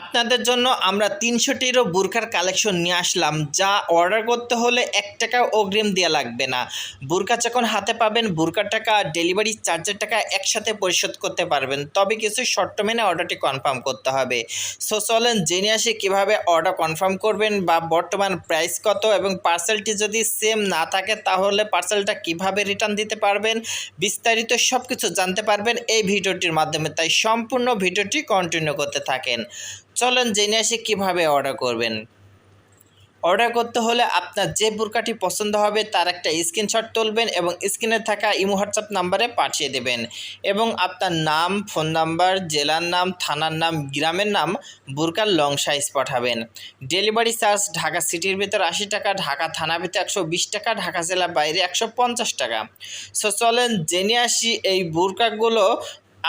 আপনাদের জন্য আমরা তিনশোটিরও বুরকার কালেকশন নিয়ে আসলাম, যা অর্ডার করতে হলে এক টাকা অগ্রিম দেওয়া লাগবে না। বুরকা যখন হাতে পাবেন বুরকার টাকা, ডেলিভারি চার্জের টাকা একসাথে পরিশোধ করতে পারবেন। তবে কিছু শর্ট মেনে অর্ডারটি কনফার্ম করতে হবে। সো চলেন জেনে আসি কীভাবে অর্ডার কনফার্ম করবেন বা বর্তমান প্রাইস কত এবং পার্সেলটি যদি সেম না থাকে, তাহলে পার্সেলটা কীভাবে রিটার্ন দিতে পারবেন, বিস্তারিত সব কিছু জানতে পারবেন এই ভিডিওটির মাধ্যমে। তাই সম্পূর্ণ ভিডিওটি কন্টিনিউ করতে থাকেন। চলেন জেনে আসি কীভাবে অর্ডার করবেন। অর্ডার করতে হলে আপনার যে বুরকাটি পছন্দ হবে তার একটা স্ক্রিনশট তুলবেন এবং স্ক্রিনে থাকা ইমো হোয়াটসঅ্যাপ নাম্বারে পাঠিয়ে দেবেন এবং আপনার নাম ফোন নাম্বার জেলার নাম, থানার নাম, গ্রামের নাম বুরকার লং সাইজ পাঠাবেন। ডেলিভারি চার্জ ঢাকা সিটির ভিতর আশি টাকা, ঢাকা থানা ভিতরে একশো বিশ টাকা, ঢাকা জেলার বাইরে একশো পঞ্চাশ টাকা। সো চলেন জেনে আসি এই বুরকাগুলো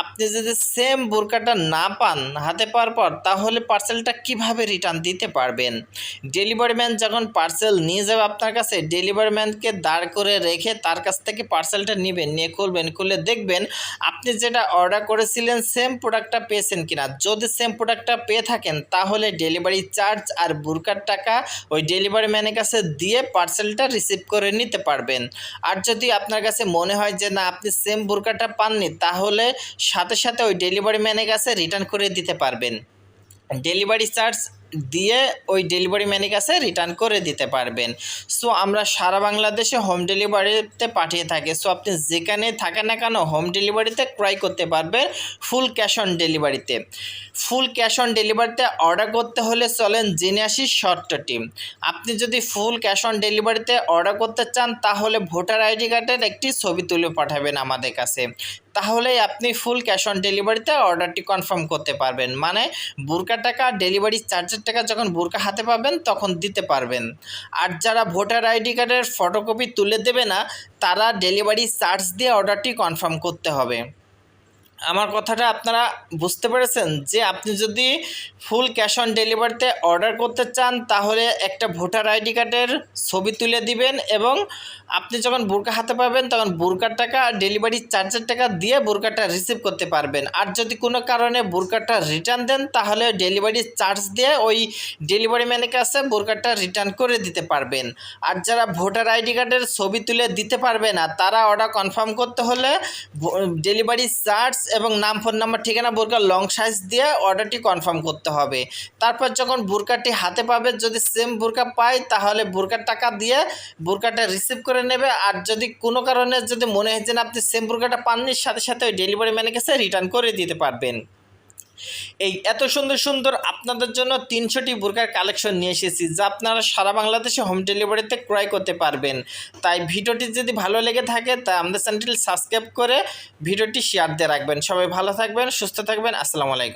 আপনি যদি সেম বোরকাটা না পান হাতে পাওয়ার পর, তাহলে পার্সেলটা কীভাবে রিটার্ন দিতে পারবেন? ডেলিভারি ম্যান যখন পার্সেল নিয়ে যাবে আপনার কাছে ডেলিভারি ম্যানকে দাঁড় করে রেখে তার কাছ থেকে পার্সেলটা নেবেন, নিয়ে খুলবেন, খুলে দেখবেন আপনি যেটা অর্ডার করেছিলেন সেম প্রোডাক্টটা পেয়েছেন কিনা। যদি সেম প্রোডাক্টটা পেয়ে থাকেন, তাহলে ডেলিভারি চার্জ আর বুরকার টাকা ওই ডেলিভারি ম্যানের কাছে দিয়ে পার্সেলটা রিসিভ করে নিতে পারবেন। আর যদি আপনার কাছে মনে হয় যে, না, আপনি সেম বুরকাটা পাননি, তাহলে সাথে সাথে ওই ডেলিভারি ম্যানের কাছে রিটার্ন করে দিতে পারবেন। ডেলিভারি চার্জ দিয়ে ওই ডেলিভারি ম্যানের কাছে রিটার্ন করে দিতে পারবেন। সো আমরা সারা বাংলাদেশে হোম ডেলিভারিতে পাঠিয়ে থাকি। সো আপনি যেখানে থাকেন না কেন হোম ডেলিভারিতে ক্রয় করতে পারবেন ফুল ক্যাশ অন ডেলিভারিতে ফুল ক্যাশ অন ডেলিভারিতে অর্ডার করতে হলে চলেন জেনে আসি শর্তটি। আপনি যদি ফুল ক্যাশ অন ডেলিভারিতে অর্ডার করতে চান, তাহলে ভোটার আইডি কার্ডের একটি ছবি তুলে পাঠাবেন আমাদের কাছে। তাহলেই আপনি ফুল ক্যাশ অন ডেলিভারিতে অর্ডারটি কনফার্ম করতে পারবেন। মানে বুরকা টাকা ডেলিভারি চার্জের টাকা যখন বুরকা হাতে পাবেন, তখন দিতে পারবেন। আর যারা ভোটার আইডি কার্ডের ফটোকপি তুলে দেবে না, তারা ডেলিভারি চার্জ দিয়ে অর্ডারটি কনফার্ম করতে হবে। আমার কথাটা আপনারা বুঝতে পেরেছেন যে আপনি যদি ফুল ক্যাশ অন ডেলিভারিতে অর্ডার করতে চান, তাহলে একটা ভোটার আইডি কার্ডের ছবি তুলে দিবেন এবং আপনি যখন বোরকা হাতে পাবেন, তখন বোরকার টাকা আর ডেলিভারি চার্জের টাকা দিয়ে বোরকাটা রিসিভ করতে পারবেন। আর যদি কোনো কারণে বোরকাটা রিটার্ন দেন, তাহলে ডেলিভারি চার্জ দিয়ে ওই ডেলিভারি ম্যানের কাছে বোরকাটা রিটার্ন করে দিতে পারবেন। আর যারা ভোটার আইডি কার্ডের ছবি তুলে দিতে পারবে না, তারা অর্ডার কনফার্ম করতে হলে ডেলিভারি চার্জ এবং নাম, ফোন নাম্বার, ঠিকানা বোরকার লং সাইজ দিয়ে অর্ডারটি কনফার্ম করতে হবে। তারপর যখন বোরকাটি হাতে পাবে, যদি সেম বোরকা পায়, তাহলে বোরকার টাকা দিয়ে বোরকাটা রিসিভ করে নেবে। আর যদি কোনো কারণে, যদি মনে হয় যে আপনি সেম বোরকাটা পাননি, সাথে সাথে ওই ডেলিভারি ম্যানের কাছে রিটার্ন করে দিতে পারবেন। এই এত সুন্দর সুন্দর আপনাদের জন্য তিনশোটি বোরকার কালেকশন নিয়ে এসেছি যা আপনারা সারা বাংলাদেশে হোম ডেলিভারিতে ক্রয় করতে পারবেন। তাই ভিডিওটি যদি ভালো লেগে থাকে তা আমাদের চ্যানেলটি সাবস্ক্রাইব করে ভিডিওটি শেয়ার দিয়ে রাখবেন। সবাই ভালো থাকবেন, সুস্থ থাকবেন, আসসালামু আলাইকুম।